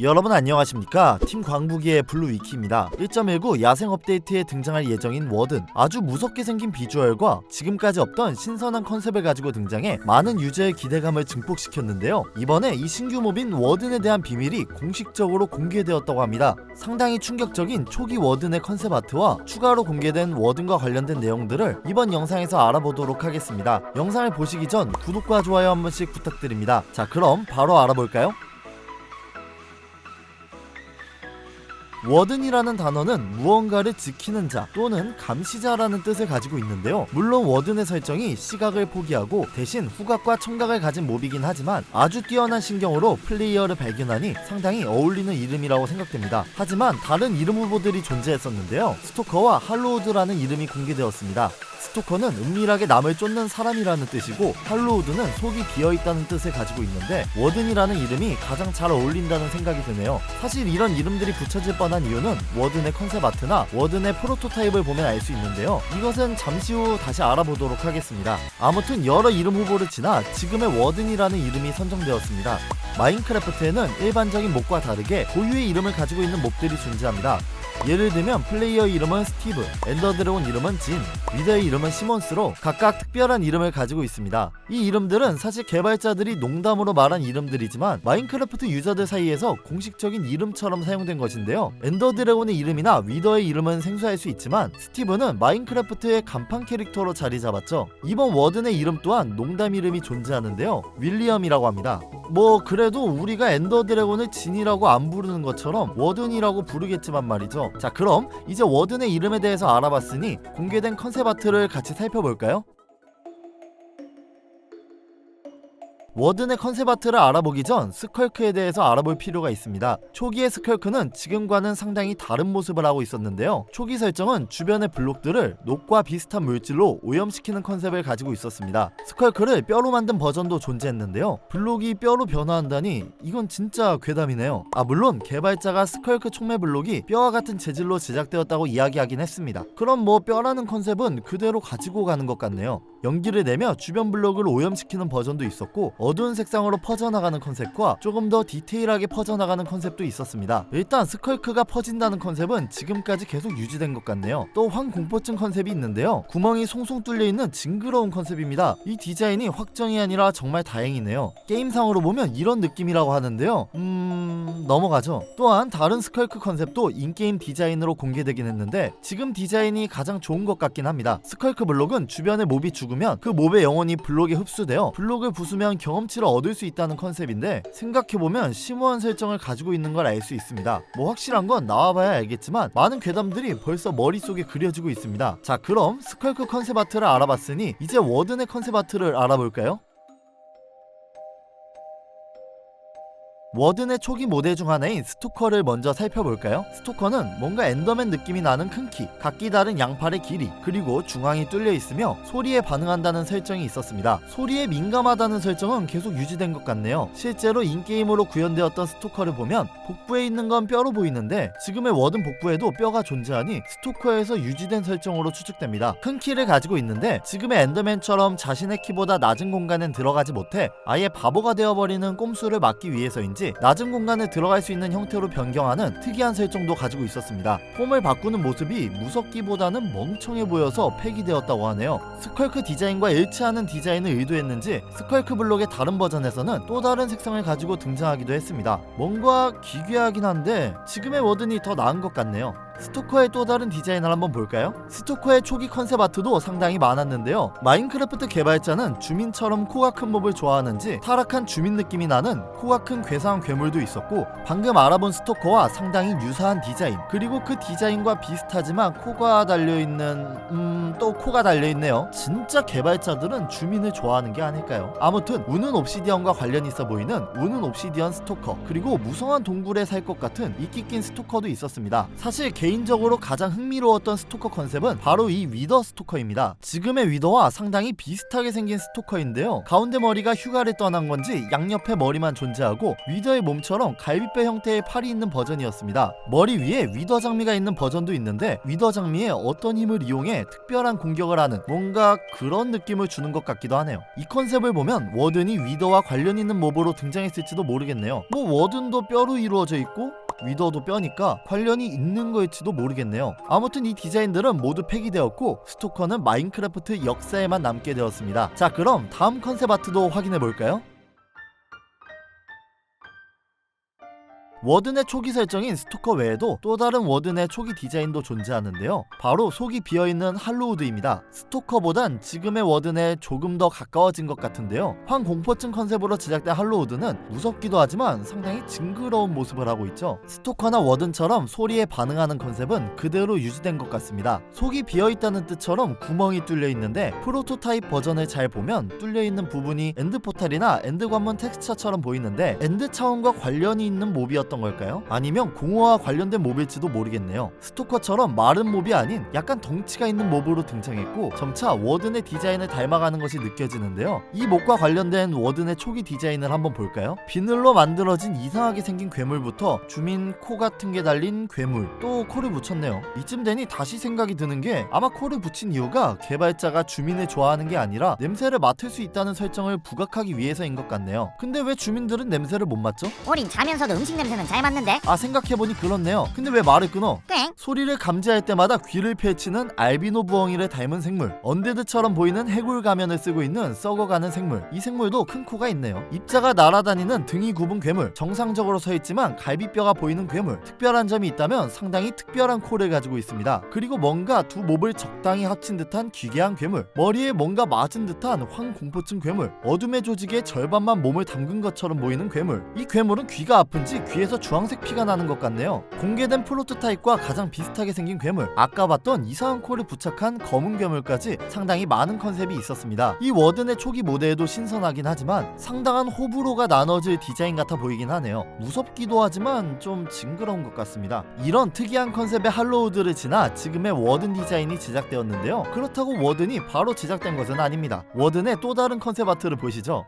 여러분 안녕하십니까? 팀 광부기의 블루위키입니다. 1.19 야생 업데이트에 등장할 예정인 워든. 아주 무섭게 생긴 비주얼과 지금까지 없던 신선한 컨셉을 가지고 등장해 많은 유저의 기대감을 증폭시켰는데요. 이번에 이 신규 몹인 워든에 대한 비밀이 공식적으로 공개되었다고 합니다. 상당히 충격적인 초기 워든의 컨셉 아트와 추가로 공개된 워든과 관련된 내용들을 이번 영상에서 알아보도록 하겠습니다. 영상을 보시기 전 구독과 좋아요 한 번씩 부탁드립니다. 자 그럼 바로 알아볼까요? 워든이라는 단어는 무언가를 지키는 자 또는 감시자라는 뜻을 가지고 있는데요. 물론 워든의 설정이 시각을 포기하고 대신 후각과 청각을 가진 몹이긴 하지만 아주 뛰어난 신경으로 플레이어를 발견하니 상당히 어울리는 이름이라고 생각됩니다. 하지만 다른 이름 후보들이 존재했었는데요. 스토커와 할로우드라는 이름이 공개되었습니다. 스토커는 은밀하게 남을 쫓는 사람이라는 뜻이고 할로우드는 속이 비어 있다는 뜻을 가지고 있는데 워든이라는 이름이 가장 잘 어울린다는 생각이 드네요. 사실 이런 이름들이 붙여질 뻔한 이유는 워든의 컨셉 아트나 워든의 프로토타입을 보면 알 수 있는데요. 이것은 잠시 후 다시 알아보도록 하겠습니다. 아무튼 여러 이름 후보를 지나 지금의 워든이라는 이름이 선정되었습니다. 마인크래프트에는 일반적인 몹과 다르게 고유의 이름을 가지고 있는 몹들이 존재합니다. 예를 들면 플레이어 이름은 스티브, 엔더드래곤 이름은 진, 리더의 이름은 시몬스로 각각 특별한 이름을 가지고 있습니다. 이 이름들은 사실 개발자들이 농담으로 말한 이름들이지만 마인크래프트 유저들 사이에서 공식적인 이름처럼 사용된 것인데요. 엔더드래곤의 이름이나 위더의 이름은 생소할 수 있지만 스티브는 마인크래프트의 간판 캐릭터로 자리 잡았죠. 이번 워든의 이름 또한 농담 이름이 존재하는데요. 윌리엄이라고 합니다. 뭐 그래도 우리가 엔더 드래곤을 진이라고 안 부르는 것처럼 워든이라고 부르겠지만 말이죠. 자 그럼 이제 워든의 이름에 대해서 알아봤으니 공개된 컨셉 아트를 같이 살펴볼까요? 워든의 컨셉 아트를 알아보기 전 스컬크에 대해서 알아볼 필요가 있습니다. 초기의 스컬크는 지금과는 상당히 다른 모습을 하고 있었는데요. 초기 설정은 주변의 블록들을 녹과 비슷한 물질로 오염시키는 컨셉을 가지고 있었습니다. 스컬크를 뼈로 만든 버전도 존재했는데요. 블록이 뼈로 변화한다니 이건 진짜 괴담이네요. 아 물론 개발자가 스컬크 촉매 블록이 뼈와 같은 재질로 제작되었다고 이야기하긴 했습니다. 그럼 뭐 뼈라는 컨셉은 그대로 가지고 가는 것 같네요. 연기를 내며 주변 블록을 오염시키는 버전도 있었고 어두운 색상으로 퍼져나가는 컨셉과 조금 더 디테일하게 퍼져나가는 컨셉도 있었습니다. 일단 스컬크가 퍼진다는 컨셉은 지금까지 계속 유지된 것 같네요. 또 황공포증 컨셉이 있는데요. 구멍이 송송 뚫려 있는 징그러운 컨셉입니다. 이 디자인이 확정이 아니라 정말 다행이네요. 게임상으로 보면 이런 느낌이라고 하는데요. 음... 넘어가죠. 또한 다른 스컬크 컨셉도 인게임 디자인으로 공개되긴 했는데 지금 디자인이 가장 좋은 것 같긴 합니다. 스컬크 블록은 주변에 몹이 죽으면 그 몹의 영혼이 블록에 흡수되어 블록을 부수면 경험 치를 얻을 수 있다는 컨셉인데 생각해보면 심오한 설정을 가지고 있는 걸 알 수 있습니다. 뭐 확실한 건 나와봐야 알겠지만 많은 괴담들이 벌써 머릿속에 그려지고 있습니다. 자 그럼 스컬크 컨셉 아트를 알아봤으니 이제 워든의 컨셉 아트를 알아볼까요? 워든의 초기 모델 중 하나인 스토커를 먼저 살펴볼까요? 스토커는 뭔가 엔더맨 느낌이 나는 큰 키, 각기 다른 양팔의 길이, 그리고 중앙이 뚫려 있으며 소리에 반응한다는 설정이 있었습니다. 소리에 민감하다는 설정은 계속 유지된 것 같네요. 실제로 인게임으로 구현되었던 스토커를 보면 복부에 있는 건 뼈로 보이는데 지금의 워든 복부에도 뼈가 존재하니 스토커에서 유지된 설정으로 추측됩니다. 큰 키를 가지고 있는데 지금의 엔더맨처럼 자신의 키보다 낮은 공간엔 들어가지 못해 아예 바보가 되어버리는 꼼수를 막기 위해서인지 낮은 공간에 들어갈 수 있는 형태로 변경하는 특이한 설정도 가지고 있었습니다. 폼을 바꾸는 모습이 무섭기보다는 멍청해 보여서 폐기되었다고 하네요. 스컬크 디자인과 일치하는 디자인을 의도했는지 스컬크 블록의 다른 버전에서는 또 다른 색상을 가지고 등장하기도 했습니다. 뭔가 기괴하긴 한데 지금의 워든이 더 나은 것 같네요. 스토커의 또 다른 디자인을 한번 볼까요? 스토커의 초기 컨셉 아트도 상당히 많았는데요. 마인크래프트 개발자는 주민처럼 코가 큰 몹을 좋아하는지 타락한 주민 느낌이 나는 코가 큰 괴상한 괴물도 있었고 방금 알아본 스토커와 상당히 유사한 디자인 그리고 그 디자인과 비슷하지만 코가 달려있는 음... 또 코가 달려있네요. 진짜 개발자들은 주민을 좋아하는 게 아닐까요? 아무튼 우는 옵시디언과 관련 있어 보이는 우는 옵시디언 스토커 그리고 무성한 동굴에 살 것 같은 이끼 낀 스토커도 있었습니다. 사실 개인 개인적으로 가장 흥미로웠던 스토커 컨셉은 바로 이 위더 스토커입니다. 지금의 위더와 상당히 비슷하게 생긴 스토커인데요. 가운데 머리가 휴가를 떠난 건지 양옆에 머리만 존재하고 위더의 몸처럼 갈비뼈 형태의 팔이 있는 버전이었습니다. 머리 위에 위더 장미가 있는 버전도 있는데 위더 장미에 어떤 힘을 이용해 특별한 공격을 하는 뭔가 그런 느낌을 주는 것 같기도 하네요. 이 컨셉을 보면 워든이 위더와 관련 있는 몹으로 등장했을지도 모르겠네요. 뭐 워든도 뼈로 이루어져 있고 위더도 뼈니까 관련이 있는 거일지 도 모르겠네요. 아무튼 이 디자인들은 모두 폐기되었고 스토커는 마인크래프트 역사에만 남게 되었습니다. 자 그럼 다음 컨셉 아트도 확인해 볼까요? 워든의 초기 설정인 스토커 외에도 또 다른 워든의 초기 디자인도 존재하는데요. 바로 속이 비어있는 할로우드입니다. 스토커보단 지금의 워든에 조금 더 가까워진 것 같은데요. 황공포증 컨셉으로 제작된 할로우드는 무섭기도 하지만 상당히 징그러운 모습을 하고 있죠. 스토커나 워든처럼 소리에 반응하는 컨셉은 그대로 유지된 것 같습니다. 속이 비어있다는 뜻처럼 구멍이 뚫려 있는데 프로토타입 버전을 잘 보면 뚫려 있는 부분이 엔드 포탈이나 엔드 관문 텍스처처럼 보이는데 엔드 차원과 관련이 있는 몹이었 던 걸까요? 아니면 공허와 관련된 몹일지도 모르겠네요. 스토커처럼 마른 몹이 아닌 약간 덩치가 있는 몹으로 등장했고 점차 워든의 디자인을 닮아가는 것이 느껴지는데요. 이 몹과 관련된 워든의 초기 디자인을 한번 볼까요? 비늘로 만들어진 이상하게 생긴 괴물부터 주민 코 같은 게 달린 괴물 또 코를 붙였네요. 이쯤 되니 다시 생각이 드는 게 아마 코를 붙인 이유가 개발자가 주민을 좋아하는 게 아니라 냄새를 맡을 수 있다는 설정을 부각하기 위해서인 것 같네요. 근데 왜 주민들은 냄새를 못 맡죠? 우린 자면서도 음식 냄새 는잘 맡는데? 아 생각해보니 그렇네요. 근데 왜 말을 끊어? 땡. 소리를 감지할 때마다 귀를 펼치는 알비노 부엉이를 닮은 생물. 언데드처럼 보이는 해골 가면을 쓰고 있는 썩어가는 생물. 이 생물도 큰 코가 있네요. 입자가 날아다니는 등이 굽은 괴물. 정상적으로 서 있지만 갈비뼈가 보이는 괴물. 특별한 점이 있다면 상당히 특별한 코를 가지고 있습니다. 그리고 뭔가 두 몹을 적당히 합친 듯한 기괴한 괴물. 머리에 뭔가 맞은 듯한 황공포증 괴물. 어둠의 조직의 절반만 몸을 담근 것처럼 보이는 괴물. 이 괴물은 귀가 아픈지 귀에 서 주황색 피가 나는 것 같네요. 공개된 프로토타입과 가장 비슷하게 생긴 괴물. 아까 봤던 이상한 코를 부착한 검은 괴물까지 상당히 많은 컨셉이 있었습니다. 이 워든의 초기 모델도 신선하긴 하지만 상당한 호불호가 나눠질 디자인 같아 보이긴 하네요. 무섭기도 하지만 좀 징그러운 것 같습니다. 이런 특이한 컨셉의 할로우드를 지나 지금의 워든 디자인이 제작되었는데요. 그렇다고 워든이 바로 제작된 것은 아닙니다. 워든의 또 다른 컨셉 아트를 보시죠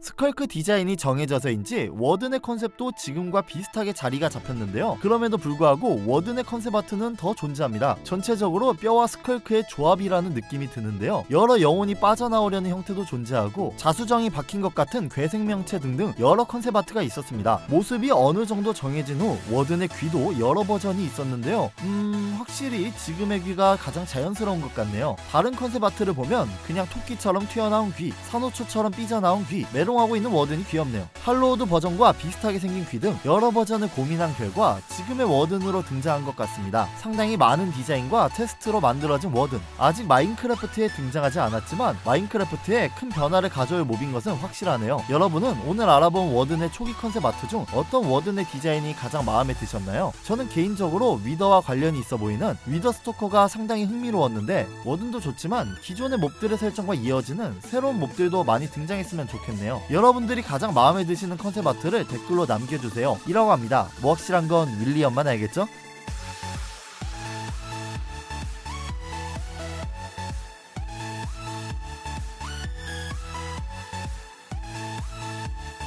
스컬크 디자인이 정해져서인지 워든의 컨셉도 지금과 비슷하게 자리가 잡혔는데요. 그럼에도 불구하고 워든의 컨셉 아트는 더 존재합니다. 전체적으로 뼈와 스컬크의 조합이라는 느낌이 드는데요. 여러 영혼이 빠져나오려는 형태도 존재하고 자수정이 박힌 것 같은 괴생명체 등등 여러 컨셉 아트가 있었습니다. 모습이 어느 정도 정해진 후 워든의 귀도 여러 버전이 있었는데요. 음, 확실히 지금의 귀가 가장 자연스러운 것 같네요. 다른 컨셉 아트를 보면 그냥 토끼처럼 튀어나온 귀, 산호초처럼 삐져나온 귀, 메롱하고 있는 워든이 귀엽네요. 할로우드 버전과 비슷하게 생긴 귀 등 여러 버전을 고민한 결과 지금의 워든으로 등장한 것 같습니다. 상당히 많은 디자인과 테스트로 만들어진 워든. 아직 마인크래프트에 등장하지 않았지만 마인크래프트에 큰 변화를 가져올 몹인 것은 확실하네요. 여러분은 오늘 알아본 워든의 초기 컨셉 아트 중 어떤 워든의 디자인이 가장 마음에 드셨나요? 저는 개인적으로 위더와 관련이 있어 보이는 위더 스토커가 상당히 흥미로웠는데 워든도 좋지만 기존의 몹들의 설정과 이어지는 새로운 몹들도 많이 등장했으면 좋겠네 요. 여러분들이 가장 마음에 드시는 컨셉 아트를 댓글로 남겨주세요. 이라고 합니다. 뭐 확실한 건 윌리엄만 알겠죠?